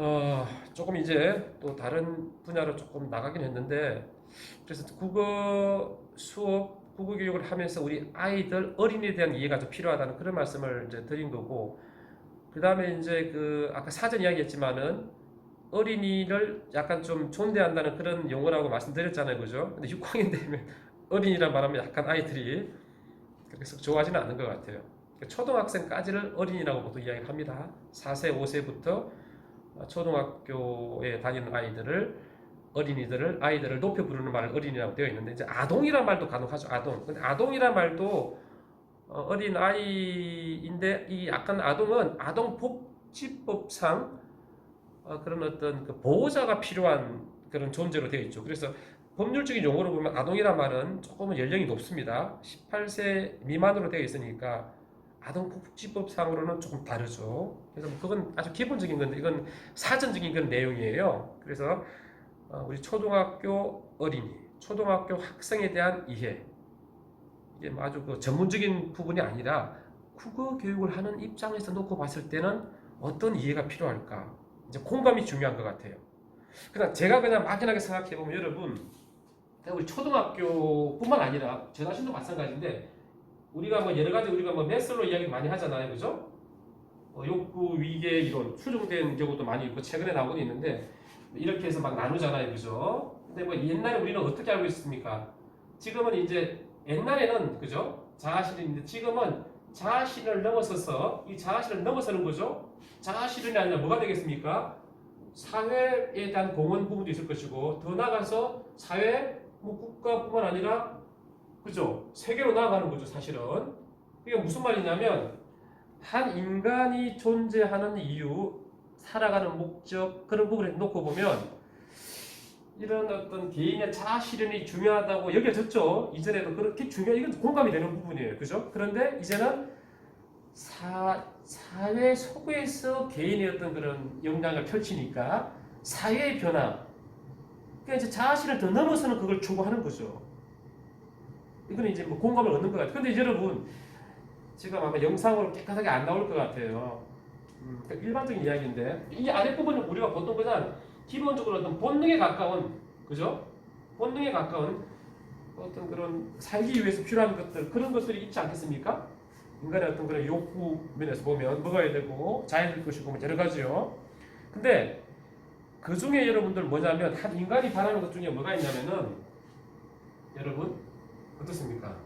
어, 조금 이제 또 다른 분야로 조금 나가긴 했는데 그래서 국어 수업 국어 교육을 하면서 우리 아이들 어린이에 대한 이해가 좀 필요하다는 그런 말씀을 이제 드린 거고 그 다음에 이제 그 아까 사전 이야기했지만은 어린이를 약간 좀 존대한다는 그런 용어라고 말씀드렸잖아요, 그죠? 근데 6학년 되면 어린이란 말하면 약간 아이들이 그래서 좋아하지는 않는 것 같아요. 초등학생까지를 어린이라고 보통 이야기를 합니다. 4세, 5세부터 초등학교에 다니는 아이들을 어린이들을 아이들을 높여 부르는 말을 어린이라고 되어 있는데 이제 아동이란 말도 간혹 하죠. 아동. 근데 아동이란 말도 어, 어린 아이인데 이 약간 아동은 아동 복지법상 어, 그런 어떤 그 보호자가 필요한 그런 존재로 되어 있죠. 그래서 법률적인 용어로 보면 아동이란 말은 조금은 연령이 높습니다. 18세 미만으로 되어 있으니까 아동복지법상으로는 조금 다르죠. 그래서 뭐 그건 아주 기본적인 건데 이건 사전적인 그런 내용이에요. 그래서 어, 우리 초등학교 어린이, 초등학교 학생에 대한 이해 이게 뭐 아주 그 전문적인 부분이 아니라 국어 교육을 하는 입장에서 놓고 봤을 때는 어떤 이해가 필요할까? 이제 공감이 중요한 것 같아요. 그냥 제가 그냥 막연하게 생각해 보면 여러분, 우리 초등학교뿐만 아니라 저 자신도 마찬가지인데 우리가 뭐 여러 가지 우리가 뭐 메슬로 이야기 많이 하잖아요, 그죠? 어, 욕구 위계 이론 수정된 경우도 많이 있고 최근에 나오고 있는데 이렇게 해서 막 나누잖아요, 그죠? 근데 뭐 옛날에 우리는 어떻게 알고 있습니까? 지금은 이제 옛날에는 그죠? 자아실인데 지금은 자아실을 넘어서서 이 자아실을 넘어서는 거죠. 자아실이 아니라 뭐가 되겠습니까? 사회에 대한 공헌 부분도 있을 것이고 더 나아가서 사회 뭐 국가뿐만 아니라 그죠? 세계로 나아가는 거죠, 사실은. 이게 무슨 말이냐면 한 인간이 존재하는 이유, 살아가는 목적 그런 부분을 놓고 보면 이런 어떤 개인의 자아 실현이 중요하다고 여겨졌죠. 이전에도 그렇게 중요 이건 공감이 되는 부분이에요. 그죠? 그런데 이제는 사, 사회 속에서 개인의 어떤 그런 역량을 펼치니까 사회의 변화 그러니까 이제 자아 실현을 더 넘어서는 그걸 추구하는 거죠. 이거는 이제 뭐 공감을 얻는 것 같아요. 근데 여러분 지금 아마 영상으로 깨끗하게 안 나올 것 같아요. 음, 그러니까 일반적인 이야기인데 이 아랫부분은 우리가 보통 그냥 기본적으로 어떤 본능에 가까운 그죠? 본능에 가까운 어떤 그런 살기 위해서 필요한 것들 그런 것들이 있지 않겠습니까? 인간의 어떤 그런 욕구 면에서 보면 먹어야 되고 자연일 것이고 뭐 여러 가지요. 근데 그 중에 여러분들 뭐냐면 한 인간이 바라는 것 중에 뭐가 있냐면은 여러분 어떻습니까?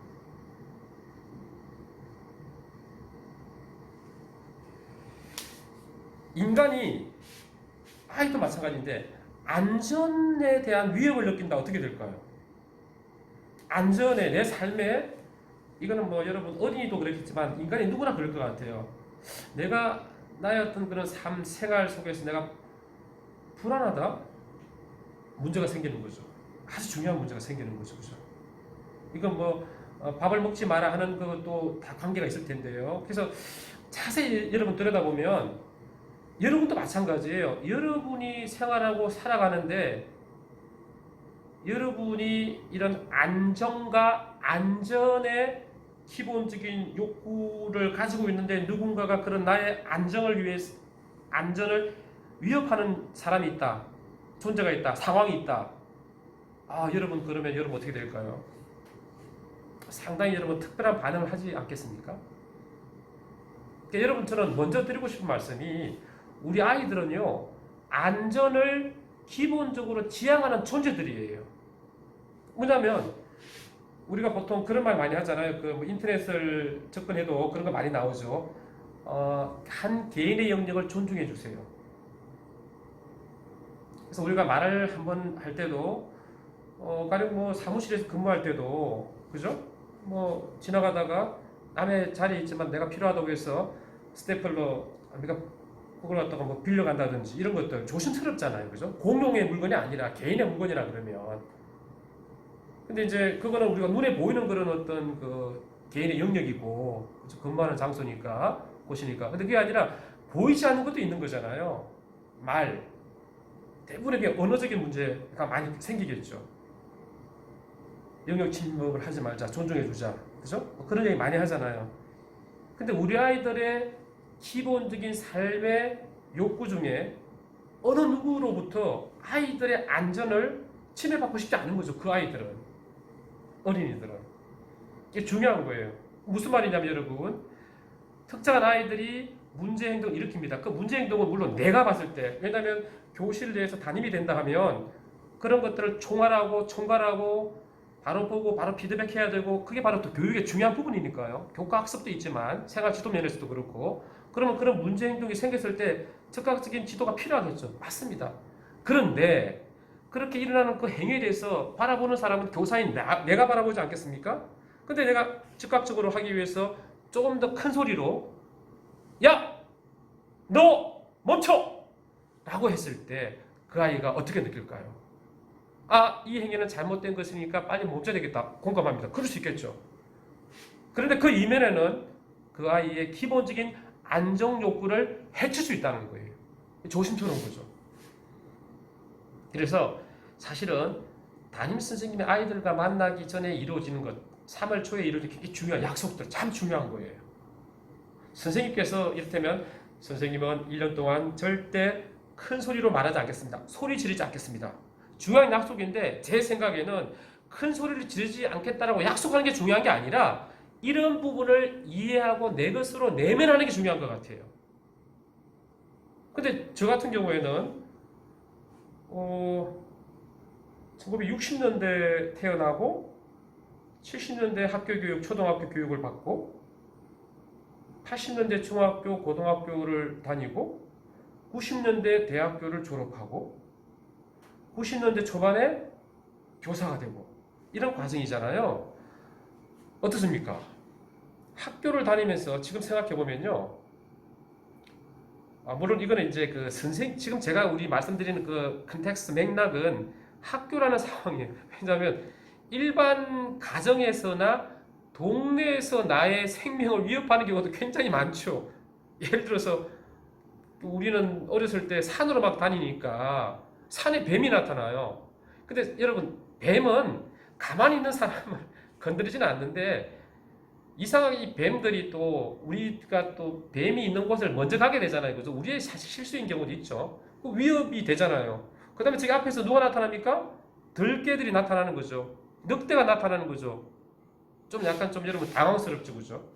인간이 아이도 마찬가지인데 안전에 대한 위협을 느낀다 어떻게 될까요? 안전에 내 삶에 이거는 뭐 여러분 어린이도 그렇겠지만 인간이 누구나 그럴 것 같아요. 내가 나의 어떤 그런 삶 생활 속에서 내가 불안하다 문제가 생기는 거죠. 아주 중요한 문제가 생기는 거죠, 그죠? 이건 뭐 어, 밥을 먹지 마라 하는 것도 다 관계가 있을 텐데요. 그래서 자세히 여러분 들여다보면 여러분도 마찬가지예요. 여러분이 생활하고 살아가는데 여러분이 이런 안정과 안전의 기본적인 욕구를 가지고 있는데 누군가가 그런 나의 안정을 위해 안전을 위협하는 사람이 있다. 존재가 있다. 상황이 있다. 아, 여러분 그러면 여러분 어떻게 될까요? 상당히 여러분 특별한 반응을 하지 않겠습니까? 그러니까 여러분 저는 먼저 드리고 싶은 말씀이 우리 아이들은요 안전을 기본적으로 지향하는 존재들이에요. 뭐냐면 우리가 보통 그런 말 많이 하잖아요. 그 뭐 인터넷을 접근해도 그런 거 많이 나오죠. 어, 한 개인의 영역을 존중해 주세요. 그래서 우리가 말을 한번 할 때도 어, 가령 뭐 사무실에서 근무할 때도 그죠? 뭐 지나가다가 남의 자리에 있지만 내가 필요하다고 해서 스테플러 우리가 그걸 갖다가 뭐 빌려간다든지 이런 것들 조심스럽잖아요. 그죠? 공용의 물건이 아니라 개인의 물건이라 그러면. 근데 이제 그거는 우리가 눈에 보이는 그런 어떤 그 개인의 영역이고? 근무하는 장소니까 곳이니까. 근데 그게 아니라 보이지 않는 것도 있는 거잖아요. 말. 대부분에게 언어적인 문제가 많이 생기겠죠. 영역 침범을 하지 말자, 존중해 주자. 그죠? 뭐 그런 얘기 많이 하잖아요. 근데 우리 아이들의 기본적인 삶의 욕구 중에 어느 누구로부터 아이들의 안전을 침해받고 싶지 않은 거죠. 그 아이들은 어린이들은 이게 중요한 거예요. 무슨 말이냐면 여러분 특정한 아이들이 문제 행동을 일으킵니다. 그 문제 행동은 물론 내가 봤을 때 왜냐하면 교실 내에서 담임이 된다 하면 그런 것들을 총괄하고 총괄하고 바로 보고 바로 피드백해야 되고 그게 바로 또 교육의 중요한 부분이니까요. 교과 학습도 있지만 생활 지도 면에서도 그렇고 그러면 그런 문제 행동이 생겼을 때 즉각적인 지도가 필요하겠죠. 맞습니다. 그런데 그렇게 일어나는 그 행위에 대해서 바라보는 사람은 교사인 나, 내가 바라보지 않겠습니까? 근데 내가 즉각적으로 하기 위해서 조금 더 큰 소리로 야! 너 멈춰! 라고 했을 때 그 아이가 어떻게 느낄까요? 아, 이 행위는 잘못된 것이니까 빨리 멈춰야 되겠다. 공감합니다. 그럴 수 있겠죠. 그런데 그 이면에는 그 아이의 기본적인 안정 욕구를 해칠 수 있다는 거예요. 조심스러운 거죠. 그래서 사실은 담임 선생님이 아이들과 만나기 전에 이루어지는 것, 3월 초에 이루어지는 게 중요한 약속들, 참 중요한 거예요. 선생님께서 이를테면 선생님은 1년 동안 절대 큰 소리로 말하지 않겠습니다. 소리 지르지 않겠습니다. 중요한 약속인데 제 생각에는 큰 소리를 지르지 않겠다라고 약속하는 게 중요한 게 아니라 이런 부분을 이해하고 내 것으로 내면하는 게 중요한 것 같아요. 근데 저 같은 경우에는 어, 1960년대 태어나고 70년대 학교 교육, 초등학교 교육을 받고 80년대 중학교, 고등학교를 다니고 90년대 대학교를 졸업하고 90년대 초반에 교사가 되고 이런 과정이잖아요. 어떻습니까? 학교를 다니면서 지금 생각해 보면요. 아, 물론 이거는 이제 그 선생 지금 제가 우리 말씀드리는 그 컨텍스트 맥락은 학교라는 상황이에요. 왜냐하면 일반 가정에서나 동네에서 나의 생명을 위협하는 경우도 굉장히 많죠. 예를 들어서 우리는 어렸을 때 산으로 막 다니니까 산에 뱀이 나타나요. 근데 여러분 뱀은 가만히 있는 사람을 건드리지는 않는데 이상하게 이 뱀들이 또 우리가 또 뱀이 있는 곳을 먼저 가게 되잖아요. 그죠? 우리의 사실 실수인 경우도 있죠. 그 위협이 되잖아요. 그 다음에 저기 앞에서 누가 나타납니까? 들개들이 나타나는 거죠. 늑대가 나타나는 거죠. 좀 약간 좀 여러분 당황스럽죠. 그죠?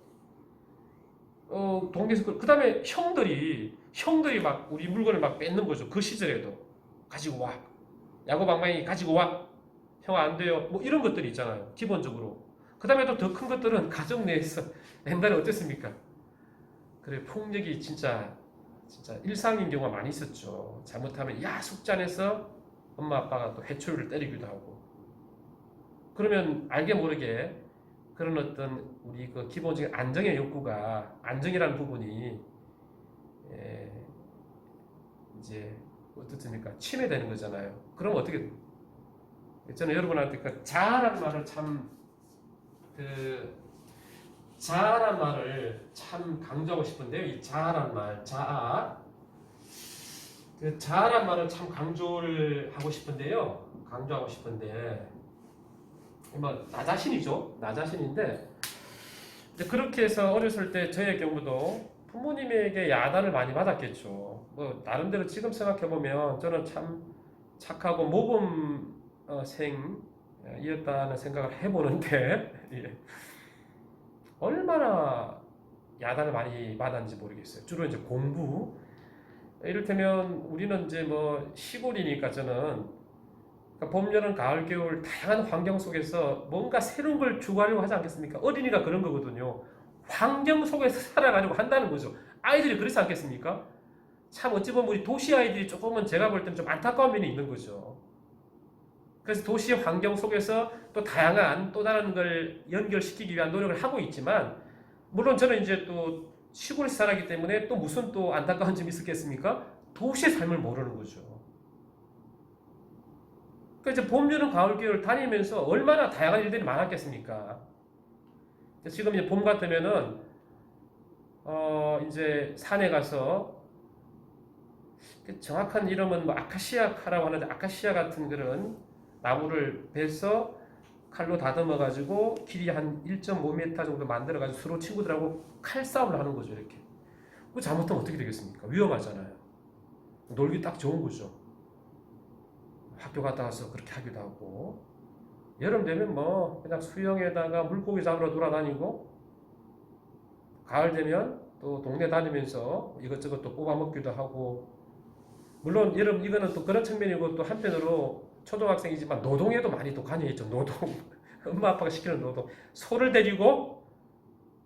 어, 동네에서 그 다음에 형들이 형들이 막 우리 물건을 막 뺏는 거죠. 그 시절에도 가지고 와. 야구 방망이 가지고 와. 형 안 돼요. 뭐 이런 것들이 있잖아요. 기본적으로. 그 다음에 또 더 큰 것들은 가정 내에서 옛날에 어땠습니까? 그래 폭력이 진짜 진짜 일상인 경우가 많이 있었죠. 잘못하면 야 숙잔에서 엄마 아빠가 또 해초리를 때리기도 하고. 그러면 알게 모르게 그런 어떤 우리 그 기본적인 안정의 욕구가 안정이라는 부분이 에, 이제 어떻습니까? 침해되는 거잖아요. 그럼 어떻게? 저는 여러분한테 그 자아라는 말을 참그 자아란 말을 참 강조하고 싶은데요. 이 자아란 말, 자아. 그 자아란 말을 참 강조를 하고 싶은데요. 강조하고 싶은데 뭐나 자신이죠. 나 자신인데 그렇게 해서 어렸을 때 저의 경우도 부모님에게 야단을 많이 받았겠죠. 뭐 나름대로 지금 생각해 보면 저는 참 착하고 모범생이었다는 생각을 해보는데 예. 얼마나 야단을 많이 받았는지 모르겠어요. 주로 이제 공부. 이를테면 우리는 이제 뭐 시골이니까 저는 그러니까 봄, 여름, 가을, 겨울 다양한 환경 속에서 뭔가 새로운 걸 추구하려고 하지 않겠습니까? 어린이가 그런 거거든요. 환경 속에서 살아가려고 한다는 거죠. 아이들이 그렇지 않겠습니까? 참 어찌 보면 우리 도시 아이들이 조금은 제가 볼 때는 좀 안타까운 면이 있는 거죠. 그래서 도시 환경 속에서 또 다양한 또 다른 걸 연결시키기 위한 노력을 하고 있지만 물론 저는 이제 또 시골에서 살았기 때문에 또 무슨 또 안타까운 점이 있었겠습니까? 도시의 삶을 모르는 거죠. 그러니까 봄, 여름, 가을, 겨울 다니면서 얼마나 다양한 일들이 많았겠습니까? 지금 이제 봄 같으면은 어 이제 산에 가서 그 정확한 이름은 뭐 아카시아카라고 하는데 아카시아 같은 그런 나무를 베서 칼로 다듬어 가지고 길이 한 1.5m 정도 만들어 가지고 서로 친구들하고 칼싸움을 하는 거죠 이렇게. 그 잘못하면 어떻게 되겠습니까? 위험하잖아요. 놀기 딱 좋은 거죠. 학교 갔다 와서 그렇게 하기도 하고 여름 되면 뭐 그냥 수영에다가 물고기 잡으러 돌아다니고 가을 되면 또 동네 다니면서 이것저것 또 뽑아 먹기도 하고. 물론 여러분 이거는 또 그런 측면이고 또 한편으로 초등학생이지만 노동에도 많이 또 관여 있죠. 노동. 엄마 아빠가 시키는 노동. 소를 데리고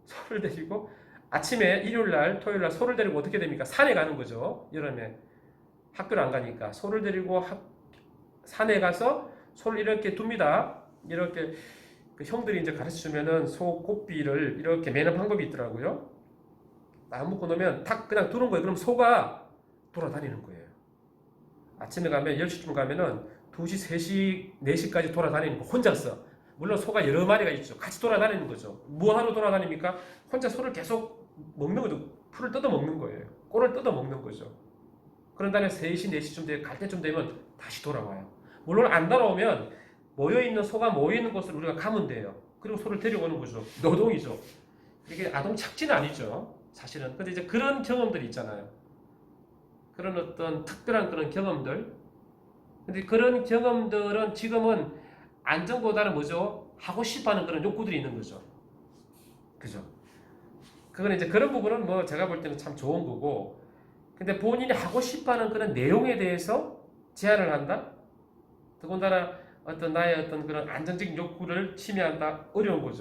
소를 데리고 아침에 일요일 날 토요일 날 소를 데리고 어떻게 됩니까? 산에 가는 거죠. 여름에. 학교를 안 가니까. 소를 데리고 학- 산에 가서 소를 이렇게 둡니다. 이렇게 그 형들이 이제 가르쳐 주면은 소 고삐를 이렇게 매는 방법이 있더라고요. 딱 묶고 놓으면 탁 그냥 두는 거예요. 그럼 소가 돌아다니는 거예요. 아침에 가면 10시쯤 가면은 2시, 3시, 4시까지 돌아다니는 거 혼자서. 물론 소가 여러 마리가 있죠. 같이 돌아다니는 거죠. 뭐 하러 돌아다닙니까? 혼자 소를 계속 먹는 거죠. 풀을 뜯어 먹는 거예요. 꼴을 뜯어 먹는 거죠. 그런 다음에 3시, 4시쯤 돼, 갈 때쯤 되면 다시 돌아와요 물론 안 돌아오면 모여있는 소가 모여있는 곳을 우리가 가면 돼요 그리고 소를 데려오는 거죠 노동이죠 이게 아동 착지는 아니죠 사실은 근데 이제 그런 경험들이 있잖아요 그런 어떤 특별한 그런 경험들 근데 그런 경험들은 지금은 안정보다는 뭐죠? 하고 싶어 하는 그런 욕구들이 있는 거죠. 그죠? 그거는 이제 그런 부분은 뭐 제가 볼 때는 참 좋은 거고, 근데 본인이 하고 싶어 하는 그런 내용에 대해서 제한을 한다? 더군다나 어떤 나의 어떤 그런 안정적인 욕구를 침해한다? 어려운 거죠.